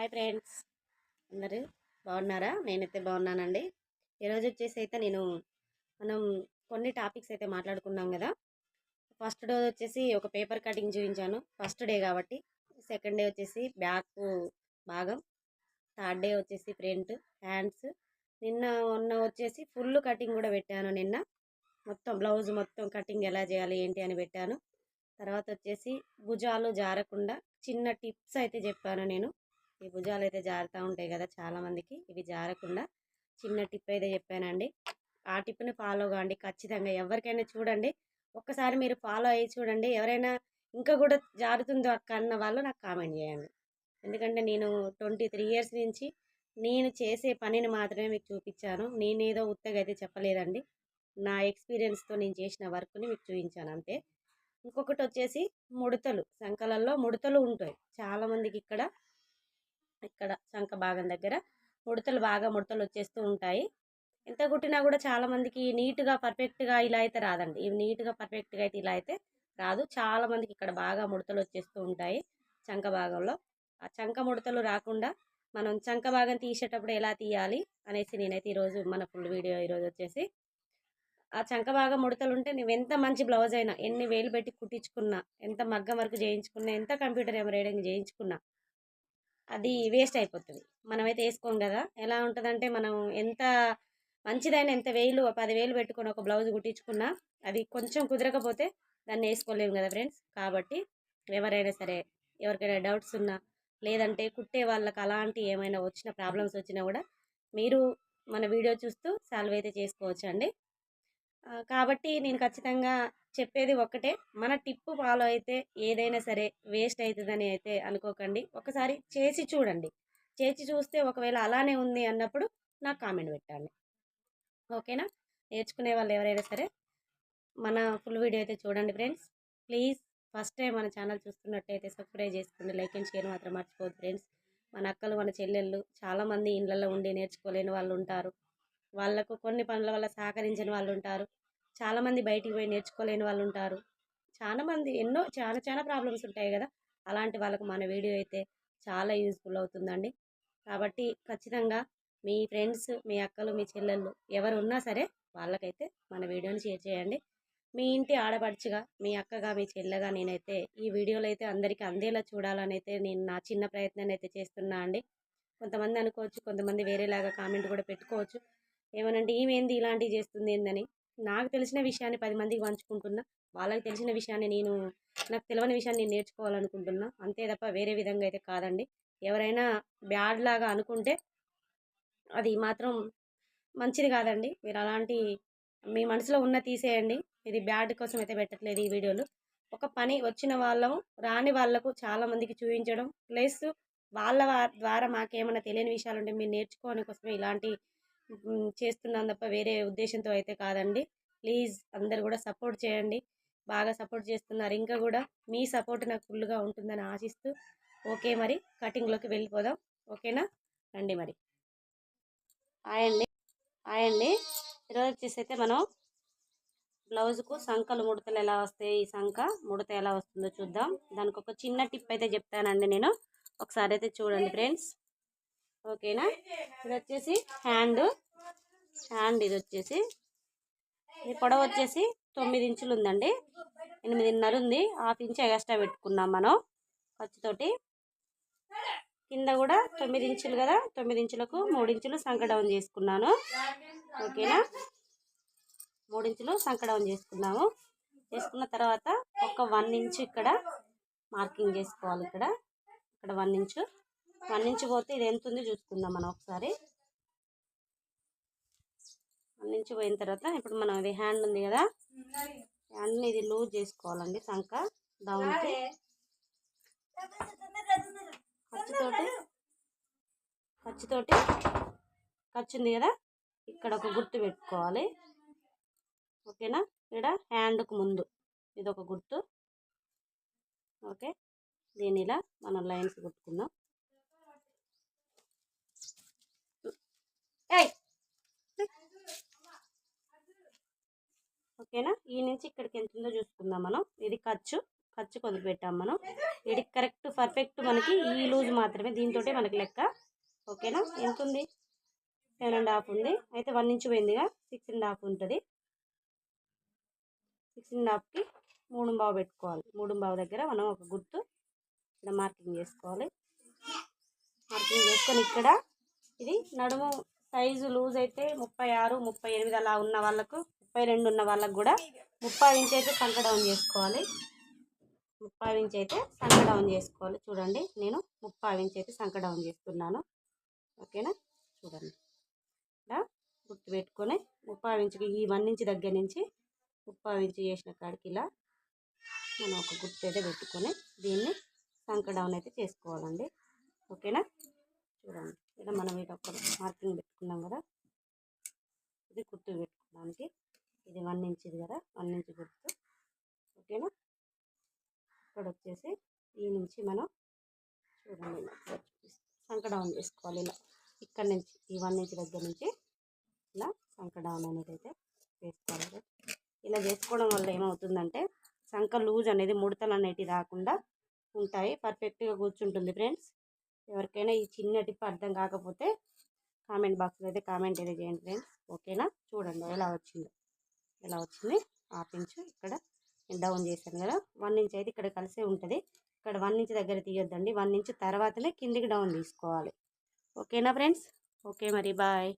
Hi friends. అందరూ బాగున్నారా? నేనైతే బాగున్నానండి. ఈరోజు వచ్చేసి అయితే నేను మనం కొన్ని టాపిక్స్ అయితే మాట్లాడుకున్నాం కదా. ఫస్ట్ డే వచ్చేసి ఒక పేపర్ కటింగ్ చూపించాను. ఫస్ట్ డే కాబట్టి. సెకండ్ డే వచ్చేసి బ్యాక్ భాగం. థర్డ్ డే వచ్చేసి ప్రింట్ హ్యాండ్స్. నిన్న మొన్న వచ్చేసి ఫుల్ కటింగ్ కూడా పెట్టాను నిన్న. మొత్తం బ్లౌజ్ మొత్తం కటింగ్ ఎలా చేయాలి ఏంటి అని పెట్టాను. తర్వాత వచ్చేసి భుజాలు జారకుండా చిన్న టిప్స్ అయితే చెప్పాను నేను. ఈ భుజాలు అయితే జారుతూ ఉంటాయి కదా చాలామందికి ఇవి జారకుండా చిన్న టిప్ అయితే చెప్పానండి. ఆ టిప్ని ఫాలో కాండి. ఖచ్చితంగా ఎవరికైనా చూడండి. ఒక్కసారి మీరు ఫాలో అయ్యి చూడండి. ఎవరైనా ఇంకా కూడా జారుతుందో అక్క అన్న వాళ్ళు నాకు కామెంట్ చేయండి. ఎందుకంటే నేను ట్వంటీ త్రీ ఇయర్స్ నుంచి నేను చేసే పనిని మాత్రమే మీకు చూపించాను. నేనేదో ఉత్తగా అయితే చెప్పలేదండి. నా ఎక్స్పీరియన్స్తో నేను చేసిన వర్క్ని మీకు చూపించాను అంతే. ఇంకొకటి వచ్చేసి ముడతలు. సంకలల్లో ముడతలు ఉంటాయి. చాలామందికి ఇక్కడ ఇక్కడ శంఖ భాగం దగ్గర. ముడతలు బాగా ముడతలు వచ్చేస్తూ ఉంటాయి. ఎంత కుట్టినా కూడా చాలామందికి నీట్గా పర్ఫెక్ట్గా ఇలా అయితే రాదండి. ఇవి నీట్గా పర్ఫెక్ట్గా అయితే ఇలా అయితే రాదు. చాలామందికి ఇక్కడ బాగా ముడతలు వచ్చేస్తూ ఉంటాయి చంక భాగంలో. ఆ చంక ముడతలు రాకుండా మనం చంక భాగం తీసేటప్పుడు ఎలా తీయాలి అనేసి నేనైతే ఈరోజు మన ఫుల్ వీడియో ఈరోజు వచ్చేసి ఆ చంక భాగం ముడతలు ఉంటే నువ్వు ఎంత మంచి బ్లౌజ్ అయినా ఎన్ని వేలు పెట్టి కుట్టించుకున్నా ఎంత మగ్గం వరకు చేయించుకున్నా ఎంత కంప్యూటర్ ఎంబ్రాయిడింగ్ చేయించుకున్నా అది వేస్ట్ అయిపోతుంది. మనమైతే వేసుకోం కదా. ఎలా ఉంటుందంటే మనం ఎంత మంచిదైనా ఎంత వేలు పదివేలు పెట్టుకొని ఒక బ్లౌజ్ కుట్టించుకున్నా అది కొంచెం కుదరకపోతే దాన్ని వేసుకోలేము కదా ఫ్రెండ్స్. కాబట్టి ఎవరైనా సరే ఎవరికైనా డౌట్స్ ఉన్నా లేదంటే కుట్టే వాళ్ళకి అలాంటి ఏమైనా వచ్చిన ప్రాబ్లమ్స్ వచ్చినా కూడా మీరు మన వీడియో చూస్తూ సాల్వ్ అయితే చేసుకోవచ్చు అండి కాబట్టి నేను ఖచ్చితంగా చెప్పేది ఒక్కటే. మన టిప్పు ఫాలో అయితే ఏదైనా సరే వేస్ట్ అవుతుందని అయితే అనుకోకండి. ఒకసారి చేసి చూడండి. చేసి చూస్తే ఒకవేళ అలానే ఉంది అన్నప్పుడు నాకు కామెంట్ పెట్టండి. ఓకేనా? నేర్చుకునే వాళ్ళు ఎవరైనా సరే మన ఫుల్ వీడియో అయితే చూడండి ఫ్రెండ్స్. ప్లీజ్ ఫస్ట్ టైం మన ఛానల్ చూస్తున్నట్టయితే సబ్స్క్రైబ్ చేసుకోండి. లైక్ అండ్ షేర్ మాత్రం మర్చిపోదు ఫ్రెండ్స్. మన అక్కలు మన చెల్లెళ్ళు చాలామంది ఇళ్ళల్లో ఉండి నేర్చుకోలేని వాళ్ళు ఉంటారు. వాళ్ళకు కొన్ని పనుల వల్ల సహకరించని వాళ్ళు ఉంటారు చాలామంది బయటికి పోయి నేర్చుకోలేని వాళ్ళు ఉంటారు చాలా మంది ఎన్నో చాలా చాలా ప్రాబ్లమ్స్ ఉంటాయి కదా. అలాంటి వాళ్ళకు మన వీడియో అయితే చాలా యూజ్ఫుల్ అవుతుందండి. కాబట్టి ఖచ్చితంగా మీ ఫ్రెండ్స్ మీ అక్కలు మీ చెల్లెళ్ళు ఎవరు ఉన్నా సరే వాళ్ళకైతే మన వీడియోని షేర్ చేయండి. మీ ఇంటి ఆడపడుచుగా మీ అక్కగా మీ చెల్లెగా నేనైతే ఈ వీడియోలు అయితే అందరికీ అందేలా చూడాలని అయితే నేను నా చిన్న ప్రయత్నాన్ని అయితే చేస్తున్నా అండి. కొంతమంది అనుకోవచ్చు కొంతమంది వేరేలాగా కామెంట్ కూడా పెట్టుకోవచ్చు. ఏమనంటే ఈమెంది ఇలాంటివి చేస్తుంది ఏందని? నాకు తెలిసిన విషయాన్ని పది మందికి పంచుకుంటున్నా. వాళ్ళకి తెలిసిన విషయాన్ని నేను నాకు తెలియని విషయాన్ని నేను నేర్చుకోవాలనుకుంటున్నా. అంతే తప్ప వేరే విధంగా అయితే కాదండి. ఎవరైనా బ్యాడ్ లాగా అనుకుంటే అది మాత్రం మంచిది కాదండి. మీరు అలాంటి మీ మనసులో ఉన్న తీసేయండి. ఇది బ్యాడ్ కోసం అయితే పెట్టట్లేదు ఈ వీడియోలు. ఒక పని వచ్చిన వాళ్ళము రాని వాళ్ళకు చాలామందికి చూపించడం. ప్లస్ వాళ్ళ ద్వారా మాకేమైనా తెలియని విషయాలు ఉంటే మీరు నేర్చుకోవడం కోసమే ఇలాంటి చేస్తున్నాను తప్ప వేరే ఉద్దేశంతో అయితే కాదండి. ప్లీజ్ అందరు కూడా సపోర్ట్ చేయండి. బాగా సపోర్ట్ చేస్తున్నారు. ఇంకా కూడా మీ సపోర్ట్ నాకు ఫుల్గా ఉంటుందని ఆశిస్తూ ఓకే మరి. కటింగ్లోకి వెళ్ళిపోదాం. ఓకేనా? రండి మరి. ఆయండి ఆయండి ఈరోజు వచ్చేసి అయితే మనం బ్లౌజ్కు సంఖలు ముడతలు ఎలా వస్తాయి? ఈ సంఖ ముడత ఎలా వస్తుందో చూద్దాం. దానికి ఒక చిన్న టిప్ అయితే చెప్తానండి నేను. ఒకసారి అయితే చూడండి ఫ్రెండ్స్. ఓకేనా? ఇది వచ్చేసి హ్యాండ్. హ్యాండ్ ఇది వచ్చేసి ఇది పొడవు వచ్చేసి తొమ్మిది ఇంచులు ఉందండి ఎనిమిదిన్నర ఉంది. హాఫ్ ఇంచ్ ఎక్స్ట్రా పెట్టుకున్నాం మనం ఖర్చుతోటి. కింద కూడా తొమ్మిది ఇంచులు కదా? తొమ్మిది ఇంచులకు మూడు ఇంచులు సంక డౌన్ చేసుకున్నాను. ఓకేనా? మూడు ఇంచులు సంక డౌన్ చేసుకున్నాము. చేసుకున్న తర్వాత ఒక వన్ ఇంచ్ ఇక్కడ మార్కింగ్ చేసుకోవాలి ఇక్కడ. ఇక్కడ వన్ ఇంచు. వన్ ఇంచ్ పోతే ఇది ఎంత ఉంది చూసుకుందాం మనం ఒకసారి. వన్ ఇంచ్ పోయిన తర్వాత ఇప్పుడు మనం ఇది హ్యాండ్ ఉంది కదా. హ్యాండ్ని ఇది లూజ్ చేసుకోవాలండి సంక డౌన్కి ఖర్చుతోటి ఖర్చుతోటి ఖర్చు ఉంది కదా. ఇక్కడ ఒక గుర్తు పెట్టుకోవాలి. ఓకేనా? ఇక్కడ హ్యాండ్కు ముందు ఇది ఒక గుర్తు. ఓకే? దీని ఇలా మనం లైన్స్ కుట్టుకుందాం ఏయ్ ఓకేనా ఈ నుంచి ఇక్కడికి ఎంత ఉందో చూసుకుందాం మనం. ఇది ఖర్చు. ఖర్చు వదిలిపెట్టాం మనం. ఇది కరెక్ట్ పర్ఫెక్ట్ మనకి ఈ లూజ్ మాత్రమే. దీంతో మనకి లెక్క. ఓకేనా? ఎంత ఉంది సెవెన్ అండ్ హాఫ్ ఉంది. అయితే వన్ ఇంచ్ పోయిందిగా. సిక్స్ అండ్ హాఫ్ ఉంటుంది. సిక్స్ అండ్ హాఫ్కి మూడు బావు పెట్టుకోవాలి. మూడు బావు దగ్గర మనం ఒక గుర్తు ఇక్కడ మార్కింగ్ చేసుకోవాలి. మార్కింగ్ చేసుకొని ఇక్కడ ఇది నడుము సైజు లూజ్ అయితే ముప్పై ఆరు ముప్పై ఎనిమిది అలా ఉన్న వాళ్ళకు ముప్పై రెండు ఉన్న వాళ్ళకు కూడా ముప్పై ఇంచ్ అయితే సంక డౌన్ చేసుకోవాలి. ముప్పై ఇంచ్ అయితే సంక డౌన్ చేసుకోవాలి. చూడండి నేను ముప్పై ఇంచ్ అయితే సంక డౌన్ చేస్తున్నాను. ఓకేనా? చూడండి. ఇలా గుర్తు పెట్టుకొని ముప్పై ఇంచుకి ఈ వన్ ఇంచ్ దగ్గర నుంచి ముప్పై ఇంచ్ చేసిన కాడికి ఇలా మనం ఒక గుర్తు అయితే పెట్టుకొని దీన్ని సంక డౌన్ అయితే చేసుకోవాలండి. ఓకేనా? చూడండి. ఇలా మనం ఇది ఒక మార్కింగ్ పెట్టుకున్నాం కదా? ఇది గుర్తు పెట్టుకోవడానికి ఇది వన్ ఇంచ్ది కదా వన్ ఇంచ్ గుర్తు. ఓకేనా? ఇక్కడ వచ్చేసి ఈ నుంచి మనం చూడండి సంకడౌన్ సంక డౌన్ చేసుకోవాలి ఇలా. ఇక్కడ నుంచి ఈ వన్ ఇంచ్ దగ్గర నుంచి ఇలా సంక డౌన్ అనేది అయితే చేసుకోవాలి ఇలా చేసుకోవడం వల్ల ఏమవుతుందంటే సంక లూజ్ అనేది ముడతలు అనేటివి రాకుండా ఉంటాయి. పర్ఫెక్ట్గా కూర్చుంటుంది ఫ్రెండ్స్. ఎవరికైనా ఈ చిన్న టిప్ అర్థం కాకపోతే కామెంట్ బాక్స్లో అయితే కామెంట్ అయితే చేయండి ఫ్రెండ్స్. ఓకేనా? చూడండి ఎలా వచ్చిందో. ఎలా వచ్చింది హాఫ్ ఇంచ్ ఇక్కడ డౌన్ చేశాను కదా. వన్ ఇంచ్ అయితే ఇక్కడ కలిసే ఉంటుంది. ఇక్కడ వన్ ఇంచ్ దగ్గర తీయొద్దండి. వన్ ఇంచ్ తర్వాతనే కిందికి డౌన్ తీసుకోవాలి. ఓకేనా ఫ్రెండ్స్? ఓకే మరి. బాయ్.